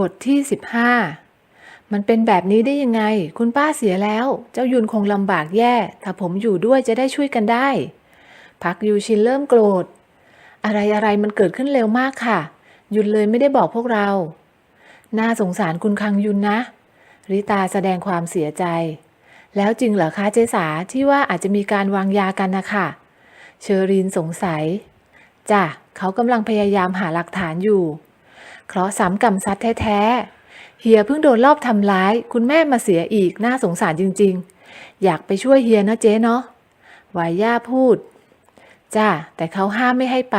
บทที่ 15 มันเป็นแบบนี้ได้ยังไง คุณป้าเสียแล้ว เจ้ายุนคงลำบากแย่ ถ้าผมอยู่ด้วยจะได้ช่วยกันได้ พักยูชินเริ่มโกรธ อะไรอะไรมันเกิดขึ้นเร็วมากค่ะ ยุนเลยไม่ได้บอกพวกเรา น่าสงสารคุณคังยุนนะ ริตาแสดงความเสียใจ แล้วจริงเหรอคะเจสาที่ว่าอาจจะมีการวางยากันนะคะเชอรีนสงสัย จ้ะ เขากำลังพยายามหาหลักฐานอยู่ เคราะห์ซ้ำกรรมซัดแท้ๆ เฮียเพิ่งโดนรอบทำร้าย คุณแม่มาเสียอีกน่าสงสารจริงๆ อยากไปช่วยเฮียนะเจ๊เนาะวายย่าพูด จ้าแต่เขาห้ามไม่ให้ไป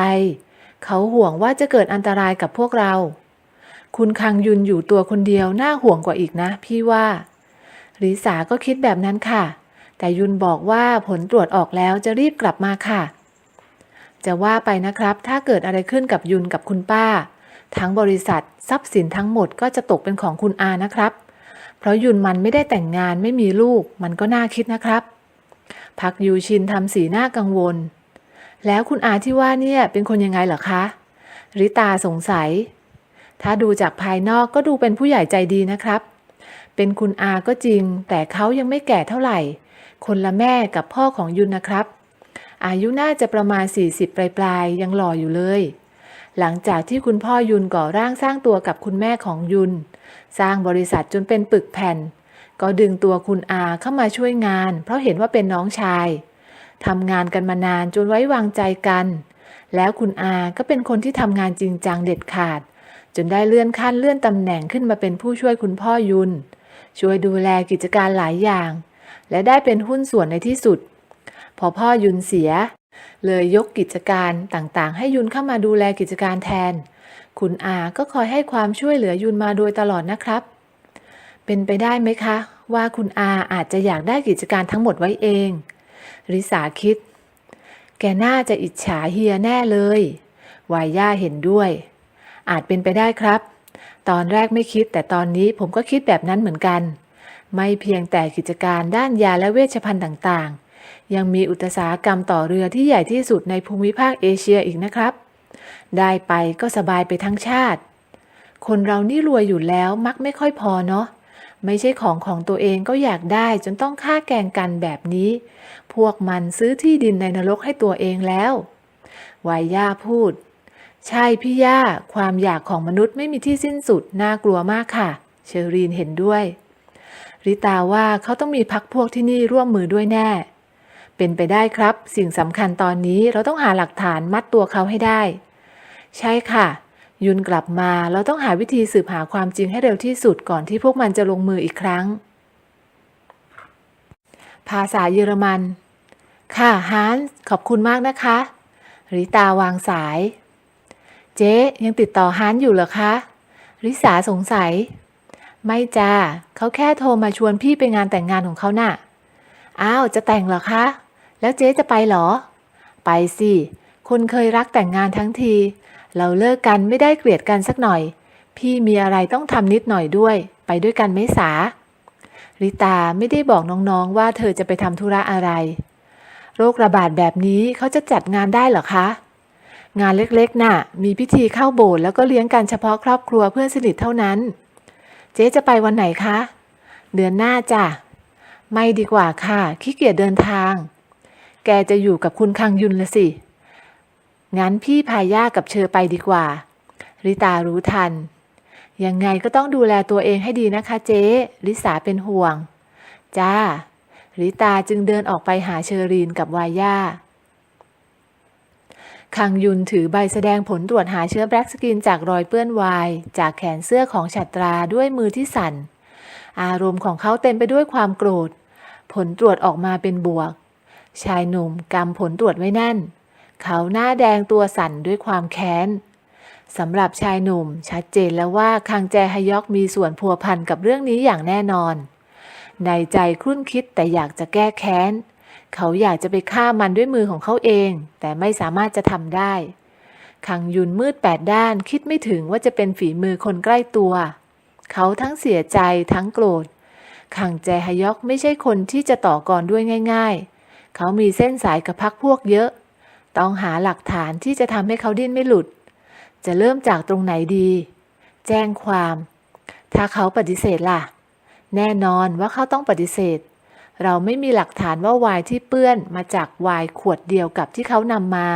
เขาห่วงว่าจะเกิดอันตรายกับพวกเรา คุณคังยุนอยู่ตัวคนเดียวน่าห่วงกว่าอีกนะ พี่ว่าริสาก็คิดแบบนั้นค่ะ แต่ยุนบอกว่าผลตรวจออกแล้วจะรีบกลับมาค่ะ จะว่าไปนะครับ ถ้าเกิดอะไรขึ้นกับยุนกับคุณป้า ทั้งบริษัททรัพย์สินทั้งหมดก็จะตกเป็นของคุณอานะครับ เพราะยุนมันไม่ได้แต่งงานไม่มีลูกมันก็น่าคิดนะครับ พักยูชินทำสีหน้ากังวล แล้วคุณอาที่ว่าเนี่ยเป็นคนยังไงเหรอคะ ริตาสงสัย ถ้าดูจากภายนอกก็ดูเป็นผู้ใหญ่ใจดีนะครับ เป็นคุณอาก็จริง แต่เขายังไม่แก่เท่าไหร่ คนละแม่กับพ่อของยุนนะครับ อายุน่าจะประมาณ 40 ปลายๆยังหล่ออยู่เลย หลังจากที่คุณพ่อยุนก่อร่างสร้างตัวกับคุณแม่ของยุน สร้างบริษัทจนเป็นปึกแผ่น ก็ดึงตัวคุณอาเข้ามาช่วยงาน เพราะเห็นว่าเป็นน้องชายทำงานกันมานานจนไว้วางใจกัน แล้วคุณอาก็เป็นคนที่ทำงานจริงจังเด็ดขาด จนได้เลื่อนขั้นเลื่อนตำแหน่งขึ้นมาเป็นผู้ช่วยคุณพ่อยุน ช่วยดูแลกิจการหลายอย่าง และได้เป็นหุ้นส่วนในที่สุด พอพ่อยุนเสีย เลยยกกิจการต่างๆ ให้ยุนเข้ามาดูแลกิจการแทน คุณอาก็คอยให้ความช่วยเหลือยุนมาโดยตลอดนะครับ เป็นไปได้ไหมคะ ว่าคุณอาอาจจะอยากได้กิจการทั้งหมดไว้เอง ริสาคิด แกน่าจะอิจฉาเฮียแน่เลยวายย่าเห็นด้วย อาจเป็นไปได้ครับ ตอนแรกไม่คิดแต่ตอนนี้ผมก็คิดแบบนั้นเหมือนกัน ไม่เพียงแต่กิจการด้านยาและเวชภัณฑ์ต่างๆ ยังมีอุตสาหกรรมต่อเรือที่ใหญ่ที่สุดในภูมิภาคเอเชียอีกนะครับ ได้ไปก็สบายไปทั้งชาติ คนเรานี่รวยอยู่แล้วมักไม่ค่อยพอเนาะไม่ใช่ของของตัวเองก็อยากได้จนต้องฆ่าแกงกันแบบนี้ พวกมันซื้อที่ดินในนรกให้ตัวเองแล้ววายย่าพูด ใช่พี่ย่า ความอยากของมนุษย์ไม่มีที่สิ้นสุด น่ากลัวมากค่ะ เชอรีนเห็นด้วย ริตาว่าเขาต้องมีพักพวกที่นี่ร่วมมือด้วยแน่ เป็นไปได้ครับ สิ่งสำคัญตอนนี้เราต้องหาหลักฐานมัดตัวเขาให้ได้ ใช่ค่ะ ยุนกลับมาเราต้องหาวิธีสืบหาความจริงให้เร็วที่สุดก่อนที่พวกมันจะลงมืออีกครั้ง ภาษาเยอรมัน ค่ะฮานส์ขอบคุณมากนะคะ ริตาวางสาย เจ๊ยังติดต่อฮานส์อยู่เหรอคะ ริสาสงสัย ไม่จ้าเขาแค่โทรมาชวนพี่ไปงานแต่งงานของเขาน่ะอ้าว จะแต่งเหรอคะ แล้วเจ๊จะไปเหรอ ไปสิ คนเคยรักแต่งงานทั้งที เราเลิกกันไม่ได้เกลียดกันสักหน่อย พี่มีอะไรต้องทำนิดหน่อยด้วย ไปด้วยกันไหมสา ริตาไม่ได้บอกน้องๆว่าเธอจะไปทำธุระอะไร โรคระบาดแบบนี้เขาจะจัดงานได้เหรอคะ งานเล็กๆน่ะ มีพิธีเข้าโบสถ์แล้วก็เลี้ยงกันเฉพาะครอบครัวเพื่อนสนิทเท่านั้น เจ๊จะไปวันไหนคะ เดือนหน้าจ้ะไม่ดีกว่าค่ะขี้เกียจเดินทาง แกจะอยู่กับคุณคังยุนละสิ งั้นพี่พาย่ากับเชอไปดีกว่า ริตารู้ทัน ยังไงก็ต้องดูแลตัวเองให้ดีนะคะเจ๊ริสาเป็นห่วง จ้า ริตาจึงเดินออกไปหาเชอรีนกับวาย่าคังยุนถือใบแสดงผลตรวจหาเชื้อแบล็กสกินจากรอยเปื้อนวน์จากแขนเสื้อของฉัตราด้วยมือที่สั่น อารมณ์ของเขาเต็มไปด้วยความโกรธ ผลตรวจออกมาเป็นบวก ชายหนุ่มกำผลตรวจไว้แน่น เขาหน้าแดงตัวสั่นด้วยความแค้นสำหรับชายหนุ่มชัดเจนแล้วว่าคังแจฮยอกมีส่วนพัวพันกับเรื่องนี้อย่างแน่นอน ในใจครุ่นคิดแต่อยากจะแก้แค้น เขาอยากจะไปฆ่ามันด้วยมือของเขาเอง แต่ไม่สามารถจะทำได้ คังยุนมืดแปดด้านคิดไม่ถึงว่าจะเป็นฝีมือคนใกล้ตัว เขาทั้งเสียใจทั้งโกรธคังแจฮยอกไม่ใช่คนที่จะต่อกรด้วยง่าย ๆ เขามีเส้นสายกับพักพวกเยอะ ต้องหาหลักฐานที่จะทำให้เขาดิ้นไม่หลุด จะเริ่มจากตรงไหนดี แจ้งความ ถ้าเขาปฏิเสธล่ะ แน่นอนว่าเขาต้องปฏิเสธ เราไม่มีหลักฐานว่าวน์ที่เปื้อนมาจากวน์ขวดเดียวกับที่เขานำมา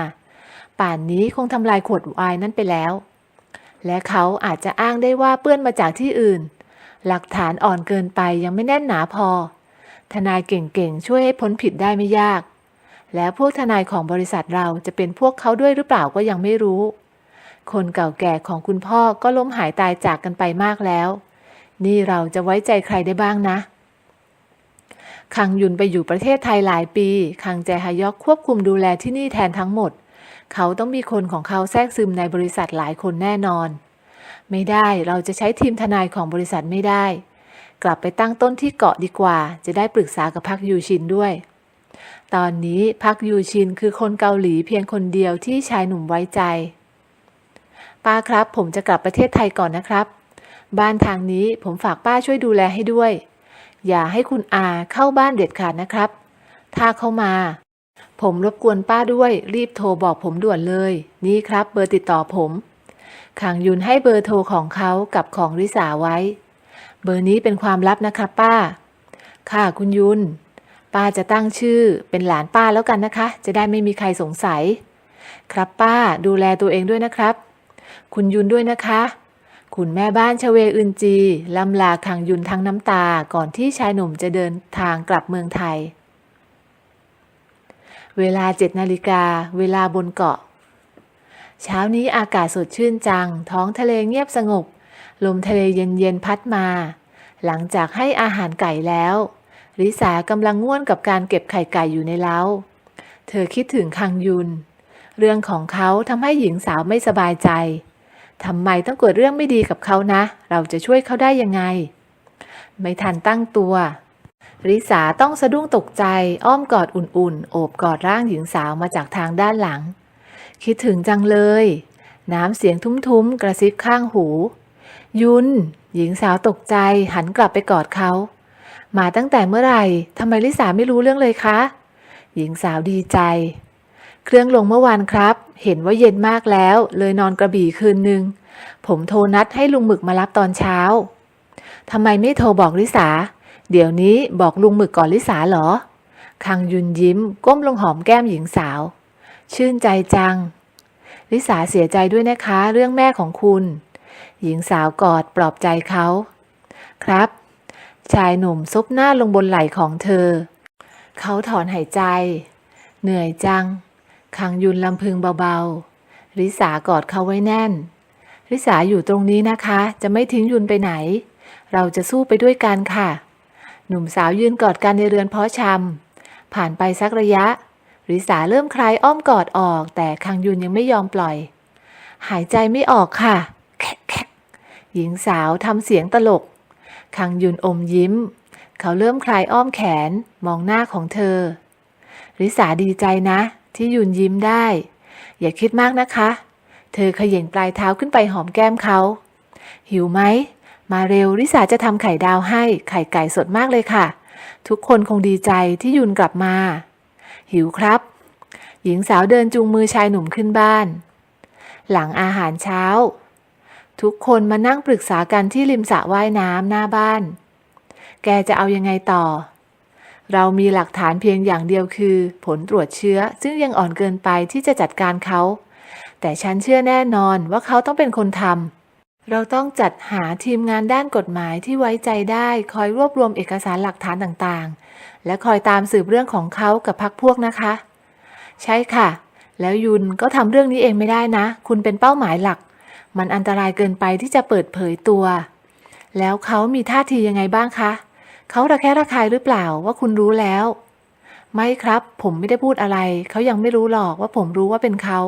ป่านนี้คงทำลายขวดวน์นั้นไปแล้ว และเขาอาจจะอ้างได้ว่าเปื้อนมาจากที่อื่น หลักฐานอ่อนเกินไปยังไม่แน่นหนาพอ ทนายเก่งๆ ช่วยให้พ้นผิดได้ไม่ยาก แล้วพวกทนายของบริษัทเราจะเป็นพวกเขาด้วยหรือเปล่าก็ยังไม่รู้ คนเก่าแก่ของคุณพ่อก็ล้มหายตายจากกันไปมากแล้ว นี่เราจะไว้ใจใครได้บ้างนะคังยุนไปอยู่ประเทศไทยหลายปี คังแจฮยอกควบคุมดูแลที่นี่แทนทั้งหมด เขาต้องมีคนของเขาแทรกซึมในบริษัทหลายคนแน่นอน ไม่ได้เราจะใช้ทีมทนายของบริษัทไม่ได้ กลับไปตั้งต้นที่เกาะดีกว่า จะได้ปรึกษากับพักยูชินด้วย ตอนนี้พักยูชินคือคนเกาหลีเพียงคนเดียวที่ชายหนุ่มไว้ใจ ป้าครับผมจะกลับประเทศไทยก่อนนะครับ บ้านทางนี้ผมฝากป้าช่วยดูแลให้ด้วย อย่าให้คุณอาเข้าบ้านเด็ดขาดนะครับ ถ้าเข้ามา ผมรบกวนป้าด้วย รีบโทรบอกผมด่วนเลย นี่ครับเบอร์ติดต่อผมขังยุนให้เบอร์โทรของเขากับของริสาไว้ เบอร์นี้เป็นความลับนะครับป้า ค่ะคุณยุน ป้าจะตั้งชื่อเป็นหลานป้าแล้วกันนะคะ จะได้ไม่มีใครสงสัย ครับป้าดูแลตัวเองด้วยนะครับ คุณยุนด้วยนะคะ คุณแม่บ้านชเวอึนจีลำลาคังยุนทั้งน้ำตาก่อนที่ชายหนุ่มจะเดินทางกลับเมืองไทย เวลาเจ็ดนาฬิกา เวลาบนเกาะ เช้านี้อากาศสดชื่นจัง ท้องทะเลเงียบสงบ ลมทะเลเย็นๆพัดมา หลังจากให้อาหารไก่แล้ว ริสากำลังง่วนกับการเก็บไข่ไก่อยู่ในเล้า เธอคิดถึงคังยุน เรื่องของเขาทำให้หญิงสาวไม่สบายใจทำไมต้องเกิดเรื่องไม่ดีกับเขานะ เราจะช่วยเขาได้ยังไง ไม่ทันตั้งตัว ริสาต้องสะดุ้งตกใจ อ้อมกอดอุ่นๆ โอบกอดร่างหญิงสาวมาจากทางด้านหลัง คิดถึงจังเลย น้ำเสียงทุ้มๆ กระซิบข้างหู ยุน หญิงสาวตกใจหันกลับไปกอดเขา มาตั้งแต่เมื่อไหร่ทำไมลิสาไม่รู้เรื่องเลยคะ หญิงสาวดีใจ เครื่องลงเมื่อวานครับ เห็นว่าเย็นมากแล้ว เลยนอนกระบี่คืนหนึ่งผมโทรนัดให้ลุงหมึกมารับตอนเช้าทำไมไม่โทรบอกลิสา เดี๋ยวนี้บอกลุงหมึกก่อนลิสาเหรอ คังยุนยิ้ม ก้มลงหอมแก้มหญิงสาว ชื่นใจจัง ลิสาเสียใจด้วยนะคะ เรื่องแม่ของคุณ หญิงสาวกอดปลอบใจเขา ครับ ชายหนุ่มซบหน้าลงบนไหล่ของเธอ เขาถอนหายใจ เหนื่อยจัง คังยุนลำพึงเบาๆ ริสากอดเขาไว้แน่น ริสาอยู่ตรงนี้นะคะ จะไม่ทิ้งยุนไปไหน เราจะสู้ไปด้วยกันค่ะ หนุ่มสาวยืนกอดกันในเรือนเพาะชำผ่านไปสักระยะ ริสาเริ่มคลายอ้อมกอดออก แต่คังยุนยังไม่ยอมปล่อย หายใจไม่ออกค่ะแคะแคะ หญิงสาวทำเสียงตลก คังยุนอมยิ้ม เขาเริ่มคลายอ้อมแขนมองหน้าของเธอ ริสาดีใจนะ ที่ยุนยิ้มได้ อย่าคิดมากนะคะ เธอเขย่งปลายเท้าขึ้นไปหอมแก้มเขา หิวไหม มาเร็วริสาจะทำไข่ดาวให้ ไข่ไก่สดมากเลยค่ะ ทุกคนคงดีใจที่ยุนกลับมา หิวครับ หญิงสาวเดินจูงมือชายหนุ่มขึ้นบ้าน หลังอาหารเช้า ทุกคนมานั่งปรึกษากันที่ริมสระว่ายน้ำหน้าบ้าน แกจะเอายังไงต่อ เรามีหลักฐานเพียงอย่างเดียวคือ ผลตรวจเชื้อซึ่งยังอ่อนเกินไปที่จะจัดการเขา แต่ฉันเชื่อแน่นอนว่าเขาต้องเป็นคนทำเราต้องจัดหาทีมงานด้านกฎหมายที่ไว้ใจได้คอยรวบรวมเอกสารหลักฐานต่างๆ และคอยตามสืบเรื่องของเขากับพักพวกนะคะ ใช่ค่ะ แล้วยุนก็ทำเรื่องนี้เองไม่ได้นะ คุณเป็นเป้าหมายหลัก มันอันตรายเกินไปที่จะเปิดเผยตัว แล้วเขามีท่าทียังไงบ้างคะ เขาระแคะระคายหรือเปล่าว่าคุณรู้แล้ว ไม่ครับ ผมไม่ได้พูดอะไร เขายังไม่รู้หรอกว่าผมรู้ว่าเป็นเขา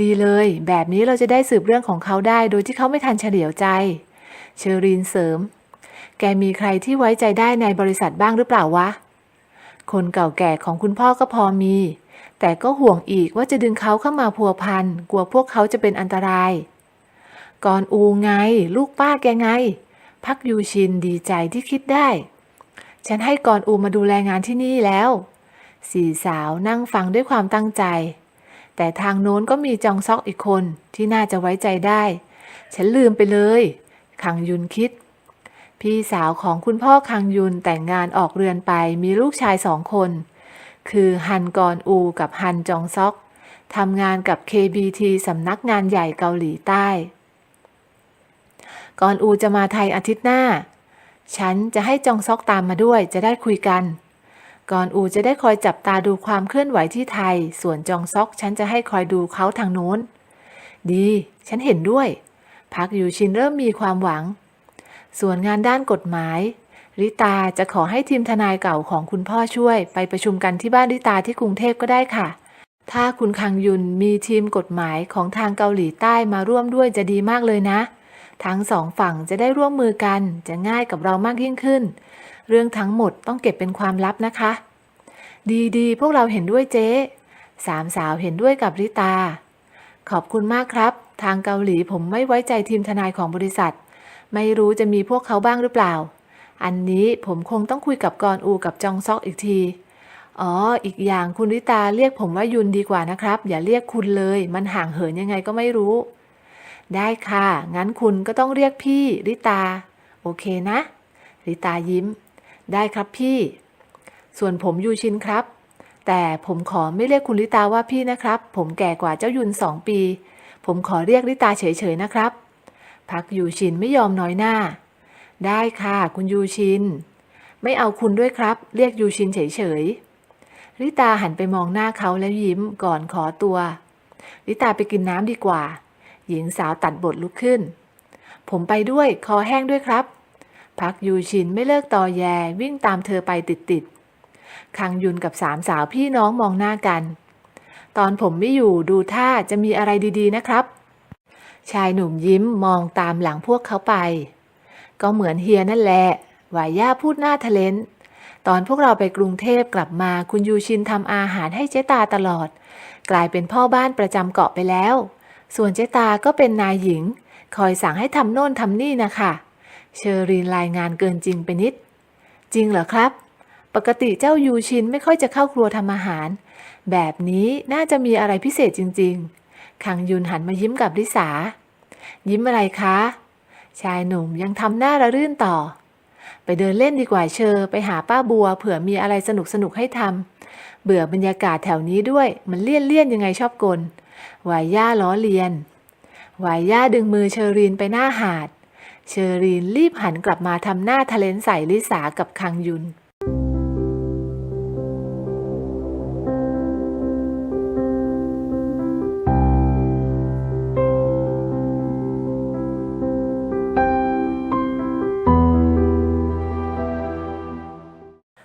ดีเลย แบบนี้เราจะได้สืบเรื่องของเขาได้ โดยที่เขาไม่ทันเฉลียวใจ เชอรีนเสริม แกมีใครที่ไว้ใจได้ในบริษัทบ้างหรือเปล่าวะ คนเก่าแก่ของคุณพ่อก็พอมีแต่ก็ห่วงอีกว่าจะดึงเขาเข้ามาพัวพัน กลัวพวกเขาจะเป็นอันตราย ก่อนอูไง ลูกป้าแกไง พักยูชินดีใจที่คิดได้ ฉันให้ก่อนอูมาดูแลงานที่นี่แล้ว สี่สาวนั่งฟังด้วยความตั้งใจ แต่ทางโน้นก็มีจองซอกอีกคนที่น่าจะไว้ใจได้ ฉันลืมไปเลย คังยุนคิด พี่สาวของคุณพ่อคังยุนแต่งงานออกเรือนไปมีลูกชายสองคน คือฮันกอนอูกับฮันจองซอกทำงานกับ KBT สำนักงานใหญ่เกาหลีใต้ กอนอูจะมาไทยอาทิตย์หน้า ฉันจะให้จองซอกตามมาด้วยจะได้คุยกัน ก่อนอูจะได้คอยจับตาดูความเคลื่อนไหวที่ไทย ส่วนจองซอกฉันจะให้คอยดูเขาทางโน้น ดี ฉันเห็นด้วยพักอยู่ชินเริ่มมีความหวัง ส่วนงานด้านกฎหมาย ริตาจะขอให้ทีมทนายเก่าของคุณพ่อช่วย ไปประชุมกันที่บ้านริตาที่กรุงเทพก็ได้ค่ะ ถ้าคุณคังยุนมีทีมกฎหมายของทางเกาหลีใต้มาร่วมด้วยจะดีมากเลยนะ ทั้งสองฝั่งจะได้ร่วมมือกันจะง่ายกับเรามากยิ่งขึ้น เรื่องทั้งหมดต้องเก็บเป็นความลับนะคะ ดีๆ พวกเราเห็นด้วยเจ๊สามสาวเห็นด้วยกับริตา ขอบคุณมากครับ ทางเกาหลีผมไม่ไว้ใจทีมทนายของบริษัท ไม่รู้จะมีพวกเขาบ้างหรือเปล่า อันนี้ผมคงต้องคุยกับกอนอูกับจองซอกอีกที อ๋อ อีกอย่างคุณริตาเรียกผมว่ายุนดีกว่านะครับ อย่าเรียกคุณเลย มันห่างเหินยังไงก็ไม่รู้ ได้ค่ะ งั้นคุณก็ต้องเรียกพี่ริตา โอเคนะ ริตายิ้ม ได้ครับพี่ ส่วนผมยูชินครับ แต่ผมขอไม่เรียกคุณริตาว่าพี่นะครับ ผมแก่กว่าเจ้ายุนสองปี ผมขอเรียกริตาเฉยๆนะครับ พักยูชินไม่ยอมน้อยหน้า ได้ค่ะ คุณยูชิน ไม่เอาคุณด้วยครับ เรียกยูชินเฉยๆริตาหันไปมองหน้าเขาแล้วยิ้มก่อนขอตัวริตาไปกินน้ำดีกว่า หญิงสาวตัดบทลุกขึ้น ผมไปด้วยคอแห้งด้วยครับ พักยูชินไม่เลิกตอแยวิ่งตามเธอไปติดๆคังยุนกับสามสาวพี่น้องมองหน้ากัน ตอนผมไม่อยู่ดูท่าจะมีอะไรดีๆนะครับ ชายหนุ่มยิ้มมองตามหลังพวกเขาไป ก็เหมือนเฮียนั่นแหละวายย่าพูดหน้าทะเลนตอนพวกเราไปกรุงเทพกลับมาคุณยูชินทำอาหารให้เจ๊ตาตลอด กลายเป็นพ่อบ้านประจำเกาะไปแล้ว ส่วนเจตาก็เป็นนายหญิง คอยสั่งให้ทำโน่นทำนี่นะคะเชอรีนรายงานเกินจริงไปนิด จริงเหรอครับ ปกติเจ้ายูชินไม่ค่อยจะเข้าครัวทำอาหาร แบบนี้น่าจะมีอะไรพิเศษจริง ๆ คังยุนหันมายิ้มกับลิสา ยิ้มอะไรคะ ชายหนุ่มยังทำหน้าระรื่นต่อ ไปเดินเล่นดีกว่าเชอไปหาป้าบัว เผื่อมีอะไรสนุกสนุกให้ทำเบื่อบรรยากาศแถวนี้ด้วย มันเลี่ยนเลี่ยนๆยังไงชอบกล วายย่าล้อเลียนวายย่าดึงมือเชอรีนไปหน้าหาด เชอรีนรีบหันกลับมาทำหน้าทะเลนใส่ลิสากับคังยุน